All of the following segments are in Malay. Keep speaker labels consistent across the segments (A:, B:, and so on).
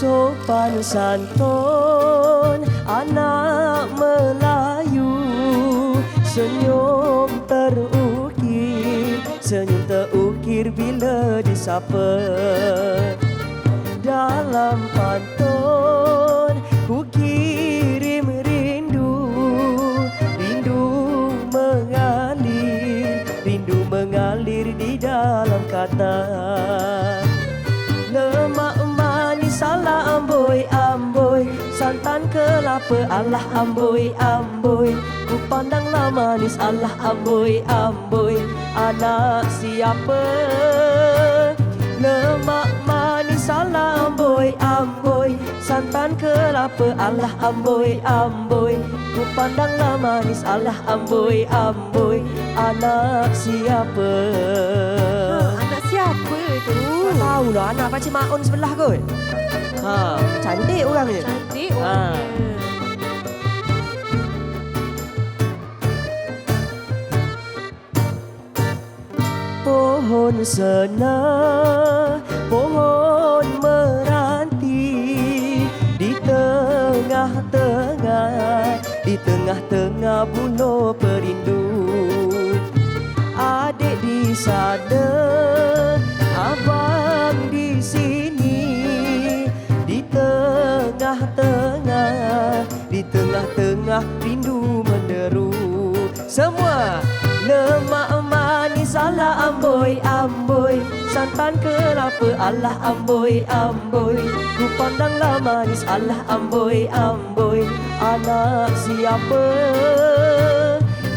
A: sopan santun anak Melayu. Senyum terukir senyum terukir bila disapa. Dalam pantun ku kirim rindu. Rindu mengalir rindu mengalir di dalam kata kelapa Allah amboi amboi? Ku pandanglah manis Allah amboi amboi. Anak siapa? Lemak manis salah amboi amboi. Santan kelapa Allah amboi amboi. Ku pandanglah manis Allah amboi amboi. Anak siapa?
B: Ha, anak siapa tu?
A: tak tahu lah anak Pakcik Maun sebelah kot. Ha. Cantik orangnya.
B: Cantik
A: Ha. Pohon senang, pohon meranti. Di tengah-tengah, di tengah-tengah buluh perindu. Adik di sana, abang di sini. Di tengah-tengah, di tengah-tengah rindu menderu. Semua lemak Allah ala amboi amboi Santan kelapa Allah amboi amboi Ku pandanglah manis Allah amboi amboi Anak siapa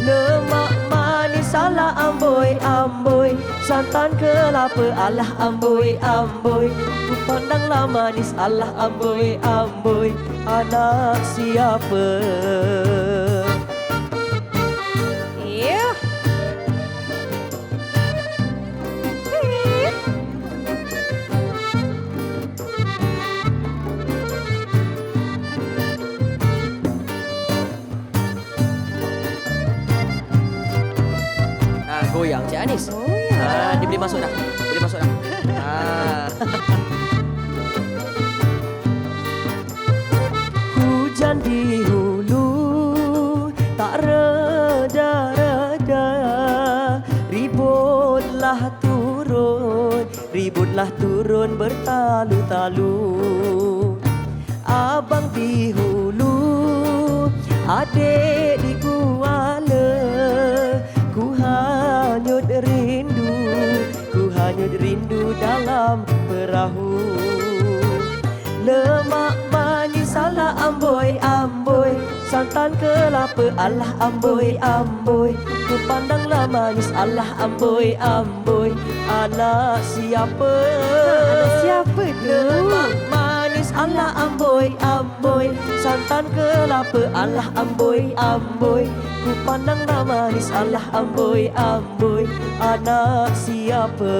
A: Lemak manis Allah amboi amboi Santan kelapa Allah amboi amboi Ku pandanglah manis Allah amboi amboi Anak siapa goyang Cik Anis.
B: Goyang.
A: Ha, dia boleh masuk dah. Boleh masuk dah. Ha. Hujan di hulu tak reda-reda Ributlah turun, ributlah turun bertalu-talu Abang di hulu, adik di Kuala perahu. Lemak manis salah amboi amboi. Santan kelapa Allah amboi amboi. Ku pandanglah manis Allah amboi amboi. Anak siapa?
B: Anak siapa tu?
A: Lemak manis Allah amboi amboi. Santan kelapa Allah amboi amboi. Ku pandanglah manis Allah amboi amboi. Anak siapa